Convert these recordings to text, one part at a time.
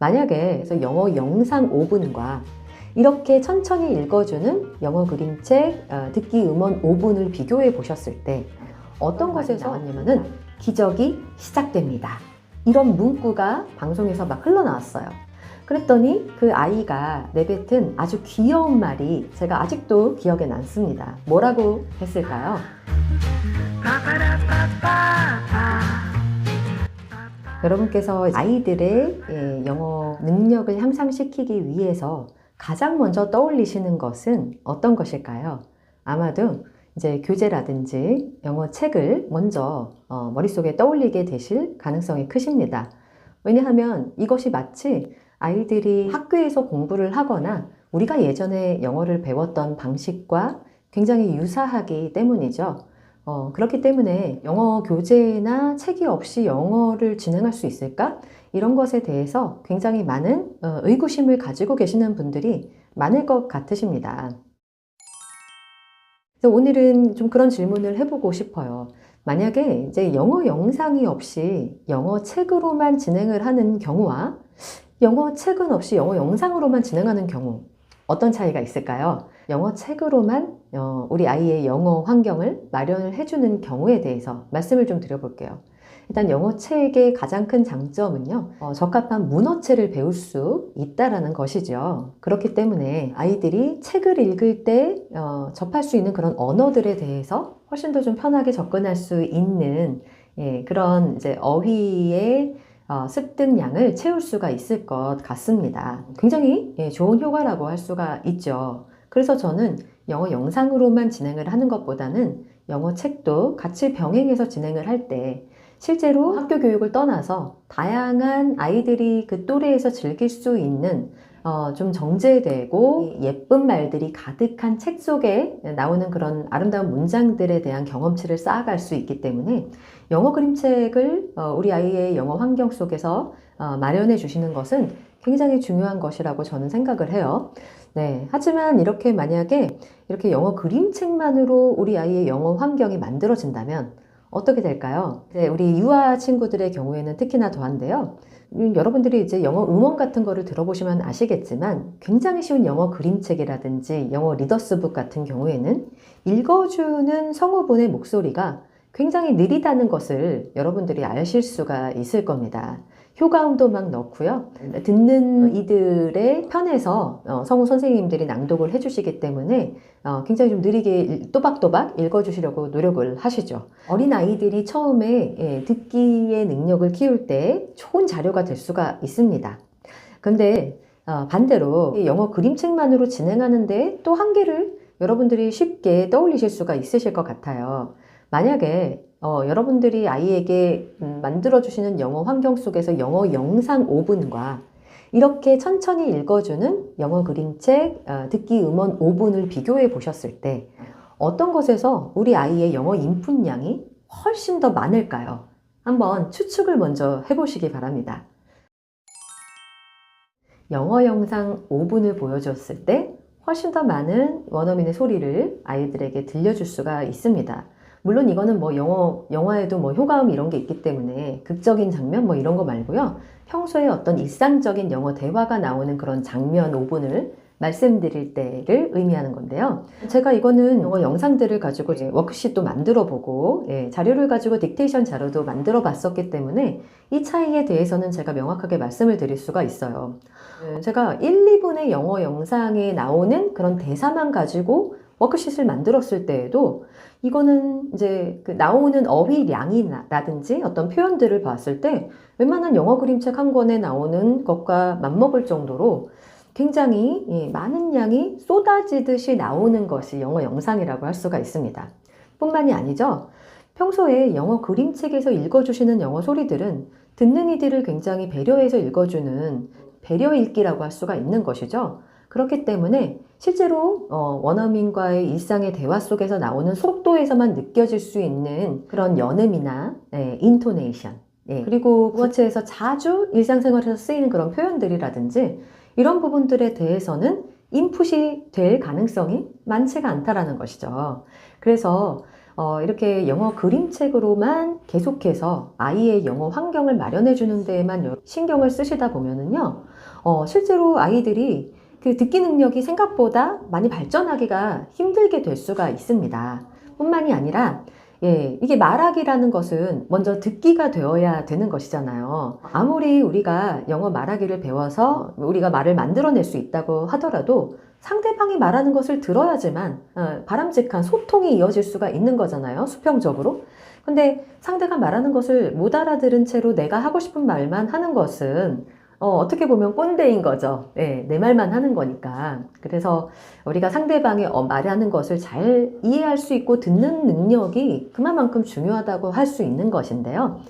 만약에 영어 영상 5분과 이렇게 천천히 읽어주는 영어 그림책 어, 듣기 음원 5분을 비교해 보셨을 때 어떤 것에서 나왔냐면은 기적이 시작됩니다. 이런 문구가 방송에서 막 흘러나왔어요. 그랬더니 그 아이가 내뱉은 아주 귀여운 말이 제가 아직도 기억에 남습니다. 뭐라고 했을까요? 여러분께서 아이들의 예, 영어 능력을 향상시키기 위해서 가장 먼저 떠올리시는 것은 어떤 것일까요? 아마도 이제 교재라든지 영어 책을 먼저 어, 머릿속에 떠올리게 되실 가능성이 크십니다. 왜냐하면 이것이 마치 아이들이 학교에서 공부를 하거나 우리가 예전에 영어를 배웠던 방식과 굉장히 유사하기 때문이죠. 어, 그렇기 때문에 영어 교재나 책이 없이 영어를 진행할 수 있을까? 이런 것에 대해서 굉장히 많은 어, 의구심을 가지고 계시는 분들이 많을 것 같으십니다. 오늘은 좀 그런 질문을 해보고 싶어요. 만약에 이제 영어 영상이 없이 영어 책으로만 진행을 하는 경우와 영어 책은 없이 영어 영상으로만 진행하는 경우 어떤 차이가 있을까요? 영어 책으로만 어, 우리 아이의 영어 환경을 마련을 해주는 경우에 대해서 말씀을 좀 드려볼게요. 일단 영어 책의 가장 큰 장점은요, 어, 적합한 문어체를 배울 수 있다라는 것이죠. 그렇기 때문에 아이들이 책을 읽을 때 어, 접할 수 있는 그런 언어들에 대해서 훨씬 더 좀 편하게 접근할 수 있는 예, 그런 이제 어휘의 어, 습득량을 채울 수가 있을 것 같습니다. 굉장히 예, 좋은 효과라고 할 수가 있죠. 그래서 저는 영어 영상으로만 진행을 하는 것보다는 영어 책도 같이 병행해서 진행을 할 때 실제로 학교 교육을 떠나서 다양한 아이들이 그 또래에서 즐길 수 있는 어, 좀 정제되고 예쁜 말들이 가득한 책 속에 나오는 그런 아름다운 문장들에 대한 경험치를 쌓아갈 수 있기 때문에 영어 그림책을 어, 우리 아이의 영어 환경 속에서 어, 마련해 주시는 것은 굉장히 중요한 것이라고 저는 생각을 해요. 네. 하지만 이렇게 만약에 이렇게 영어 그림책만으로 우리 아이의 영어 환경이 만들어진다면 어떻게 될까요? 이제 우리 유아 친구들의 경우에는 특히나 더한데요. 음, 여러분들이 이제 영어 음원 같은 거를 들어보시면 아시겠지만 굉장히 쉬운 영어 그림책이라든지 영어 리더스북 같은 경우에는 읽어주는 성우분의 목소리가 굉장히 느리다는 것을 여러분들이 아실 수가 있을 겁니다. 효과음도 막 넣고요. 듣는 이들의 편에서 어, 성우 선생님들이 낭독을 해주시기 때문에 어, 굉장히 좀 느리게 또박또박 읽어주시려고 노력을 하시죠. 어린 아이들이 처음에 예, 듣기의 능력을 키울 때 좋은 자료가 될 수가 있습니다. 근데 어, 반대로 이 영어 그림책만으로 진행하는데 또 한계를 여러분들이 쉽게 떠올리실 수가 있으실 것 같아요. 만약에 어, 여러분들이 아이에게 음, 만들어주시는 영어 환경 속에서 영어 영상 5분과 이렇게 천천히 읽어주는 영어 그림책 어, 듣기 음원 5분을 비교해 보셨을 때 어떤 것에서 우리 아이의 영어 인풋량이 훨씬 더 많을까요? 한번 추측을 먼저 해보시기 바랍니다. 영어 영상 5분을 보여줬을 때 훨씬 더 많은 원어민의 소리를 아이들에게 들려줄 수가 있습니다. 물론 이거는 뭐 영어, 영화에도 뭐 효과음 이런 게 있기 때문에 극적인 장면 뭐 이런 거 말고요. 평소에 어떤 일상적인 영어 대화가 나오는 그런 장면 5분을 말씀드릴 때를 의미하는 건데요. 제가 이거는 영어 영상들을 가지고 이제 워크시트도 만들어 보고 예, 자료를 가지고 딕테이션 자료도 만들어 봤었기 때문에 이 차이에 대해서는 제가 명확하게 말씀을 드릴 수가 있어요. 예, 제가 1, 2분의 영어 영상에 나오는 그런 대사만 가지고 워크시트를 만들었을 때에도 이거는 이제 그 나오는 어휘량이라든지 어떤 표현들을 봤을 때 웬만한 영어 그림책 한 권에 나오는 것과 맞먹을 정도로 굉장히 예, 많은 양이 쏟아지듯이 나오는 것이 영어 영상이라고 할 수가 있습니다. 뿐만이 아니죠. 평소에 영어 그림책에서 읽어주시는 영어 소리들은 듣는 이들을 굉장히 배려해서 읽어주는 배려 읽기라고 할 수가 있는 것이죠. 그렇기 때문에 실제로 어, 원어민과의 일상의 대화 속에서 나오는 속도에서만 느껴질 수 있는 그런 연음이나 예, 인토네이션 예, 그리고 구어체에서 자주 일상생활에서 쓰이는 그런 표현들이라든지 이런 부분들에 대해서는 인풋이 될 가능성이 많지가 않다라는 것이죠. 그래서 어, 이렇게 영어 그림책으로만 계속해서 아이의 영어 환경을 마련해 주는 데에만 신경을 쓰시다 보면은요, 어, 실제로 아이들이 그 듣기 능력이 생각보다 많이 발전하기가 힘들게 될 수가 있습니다. 뿐만이 아니라 예, 이게 말하기라는 것은 먼저 듣기가 되어야 되는 것이잖아요. 아무리 우리가 영어 말하기를 배워서 우리가 말을 만들어낼 수 있다고 하더라도 상대방이 말하는 것을 들어야지만 어, 바람직한 소통이 이어질 수가 있는 거잖아요. 수평적으로. 근데 상대가 말하는 것을 못 알아들은 채로 내가 하고 싶은 말만 하는 것은 어, 떻게 보면 꼰대인 거죠. 네, 내 말만 하는 거니까. 그래서 우리가 상대방의 어, 말하는 것을 잘 이해할 수 있고 듣는 능력이 그만큼 중요하다고 할 수 있는 것인데요.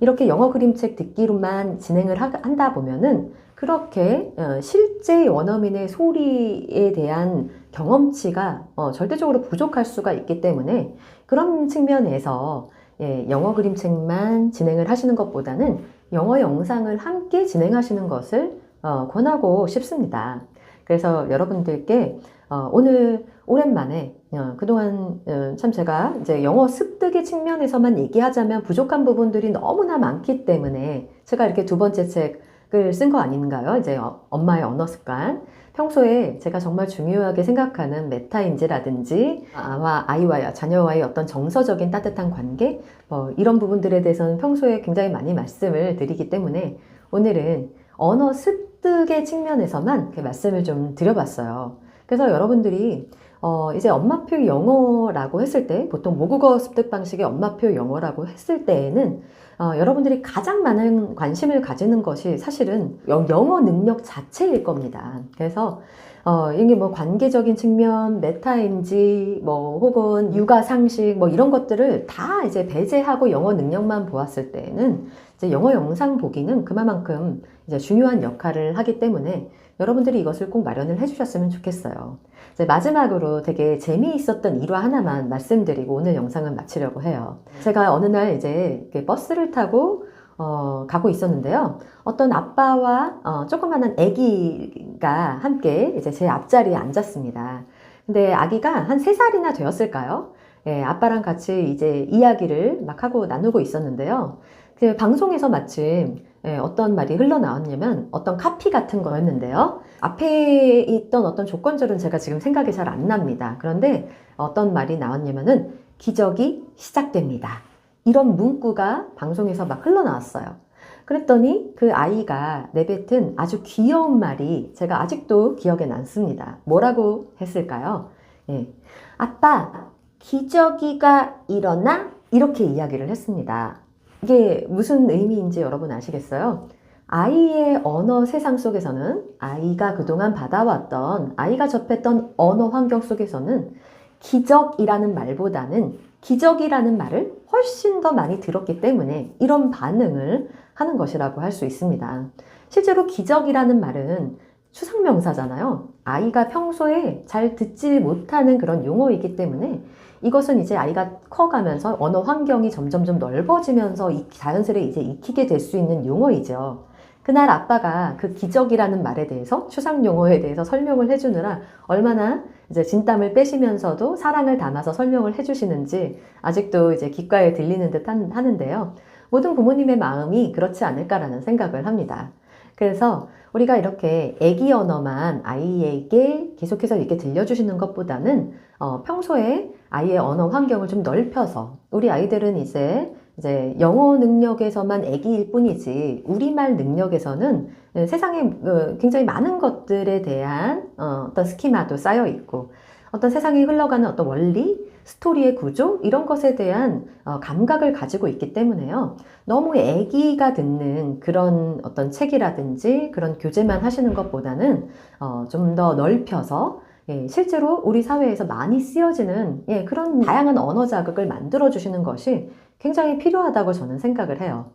이렇게 영어 그림책 듣기로만 진행을 하, 한다 보면은 그렇게 어, 실제 원어민의 소리에 대한 경험치가 어, 절대적으로 부족할 수가 있기 때문에 그런 측면에서 예, 영어 그림책만 진행을 하시는 것보다는 영어 영상을 함께 진행하시는 것을 어, 권하고 싶습니다. 그래서 여러분들께 어, 오늘 오랜만에 어, 그동안 어, 참 제가 이제 영어 습득의 측면에서만 얘기하자면 부족한 부분들이 너무나 많기 때문에 제가 이렇게 두 번째 책 을 쓴 거 아닌가요? 이제 어, 엄마의 언어 습관. 평소에 제가 정말 중요하게 생각하는 메타인지라든지 아마 아이와 자녀와의 어떤 정서적인 따뜻한 관계 뭐 이런 부분들에 대해서는 평소에 굉장히 많이 말씀을 드리기 때문에 오늘은 언어 습득의 측면에서만 이렇게 말씀을 좀 드려봤어요. 그래서 여러분들이 어, 이제 엄마표 영어라고 했을 때, 보통 모국어 습득 방식의 엄마표 영어라고 했을 때에는, 어, 여러분들이 가장 많은 관심을 가지는 것이 사실은 영- 영어 능력 자체일 겁니다. 그래서, 어, 이게 뭐 관계적인 측면, 메타인지, 뭐, 혹은 육아 상식, 뭐 이런 것들을 다 이제 배제하고 영어 능력만 보았을 때에는, 이제 영어 영상 보기는 그만큼 이제 중요한 역할을 하기 때문에 여러분들이 이것을 꼭 마련을 해주셨으면 좋겠어요. 마지막으로 되게 재미있었던 일화 하나만 말씀드리고 오늘 영상은 마치려고 해요. 제가 어느 날 이제 버스를 타고 어, 가고 있었는데요. 어떤 아빠와 어, 조그마한 아기가 함께 이제 제 앞자리에 앉았습니다. 근데 아기가 한 세살이나 되었을까요? 예, 아빠랑 같이 이제 이야기를 막 하고 나누고 있었는데요. 그 방송에서 마침 예, 어떤 말이 흘러나왔냐면 어떤 카피 같은 거였는데요. 앞에 있던 어떤 조건절은 제가 지금 생각이 잘 안 납니다. 그런데 어떤 말이 나왔냐면은 기적이 시작됩니다. 이런 문구가 방송에서 막 흘러나왔어요. 그랬더니 그 아이가 내뱉은 아주 귀여운 말이 제가 아직도 기억에 남습니다. 뭐라고 했을까요? 예. 아빠, 기저귀가 일어나? 이렇게 이야기를 했습니다. 이게 무슨 의미인지 여러분 아시겠어요? 아이의 언어 세상 속에서는 아이가 그동안 받아왔던 아이가 접했던 언어 환경 속에서는 기적이라는 말보다는 기적이라는 말을 훨씬 더 많이 들었기 때문에 이런 반응을 하는 것이라고 할 수 있습니다. 실제로 기적이라는 말은 추상명사잖아요. 아이가 평소에 잘 듣지 못하는 그런 용어이기 때문에 이것은 이제 아이가 커가면서 언어 환경이 점점점 넓어지면서 이- 자연스레 이제 익히게 될 수 있는 용어이죠. 그날 아빠가 그 기적이라는 말에 대해서 추상 용어에 대해서 설명을 해주느라 얼마나 이제 진땀을 빼시면서도 사랑을 담아서 설명을 해주시는지 아직도 이제 귓가에 들리는 듯 한- 하는데요. 모든 부모님의 마음이 그렇지 않을까라는 생각을 합니다. 그래서 우리가 이렇게 애기 언어만 아이에게 계속해서 이렇게 들려주시는 것보다는 어, 평소에 아이의 언어 환경을 좀 넓혀서 우리 아이들은 이제 이제 영어 능력에서만 애기일 뿐이지 우리말 능력에서는 예, 세상에 어, 굉장히 많은 것들에 대한 어, 어떤 스키마도 쌓여 있고 어떤 세상에 흘러가는 어떤 원리, 스토리의 구조 이런 것에 대한 어, 감각을 가지고 있기 때문에요. 너무 애기가 듣는 그런 어떤 책이라든지 그런 교재만 하시는 것보다는 어, 좀더 넓혀서 예, 실제로 우리 사회에서 많이 쓰여지는 예, 그런 다양한 언어 자극을 만들어 주시는 것이 굉장히 필요하다고 저는 생각을 해요.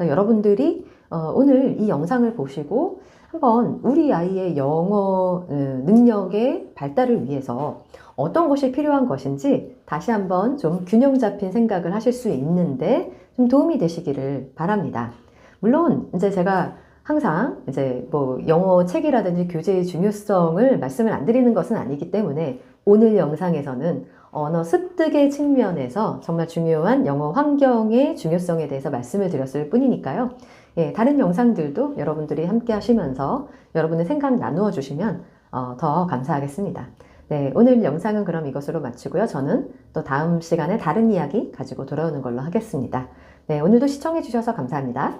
여러분들이 어, 오늘 이 영상을 보시고 한번 우리 아이의 영어 어, 능력의 발달을 위해서 어떤 것이 필요한 것인지 다시 한번 좀 균형 잡힌 생각을 하실 수 있는데 좀 도움이 되시기를 바랍니다. 물론 이제 제가 항상 이제 뭐 영어 책이라든지 교재의 중요성을 말씀을 안 드리는 것은 아니기 때문에 오늘 영상에서는 언어 습득의 측면에서 정말 중요한 영어 환경의 중요성에 대해서 말씀을 드렸을 뿐이니까요. 예, 다른 영상들도 여러분들이 함께 하시면서 여러분의 생각 나누어 주시면 어, 더 감사하겠습니다. 네, 오늘 영상은 그럼 이것으로 마치고요. 저는 또 다음 시간에 다른 이야기 가지고 돌아오는 걸로 하겠습니다. 네, 오늘도 시청해 주셔서 감사합니다.